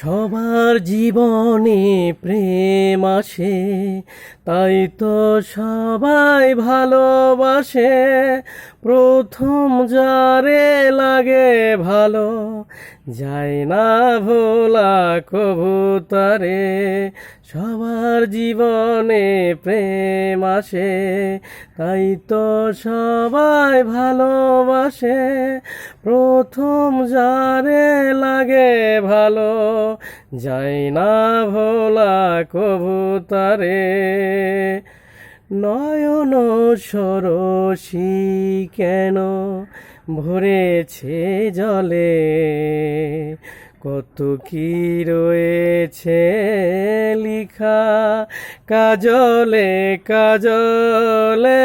সবার জীবনে প্রেম আসে, তাই তো সবাই ভালোবাসে। প্রথম যারে লাগে ভালো, যায় না ভোলা কবুতরে। সবার জীবনে প্রেম আসে, তাই তো সবাই ভালোবাসে। প্রথম যারে লাগে ভালো যাই না ভোলা কবুতরে নয়ন সরসী কেন ভরেছে জলে? কত কি রয়েছে লিখা, কাজলে কাজলে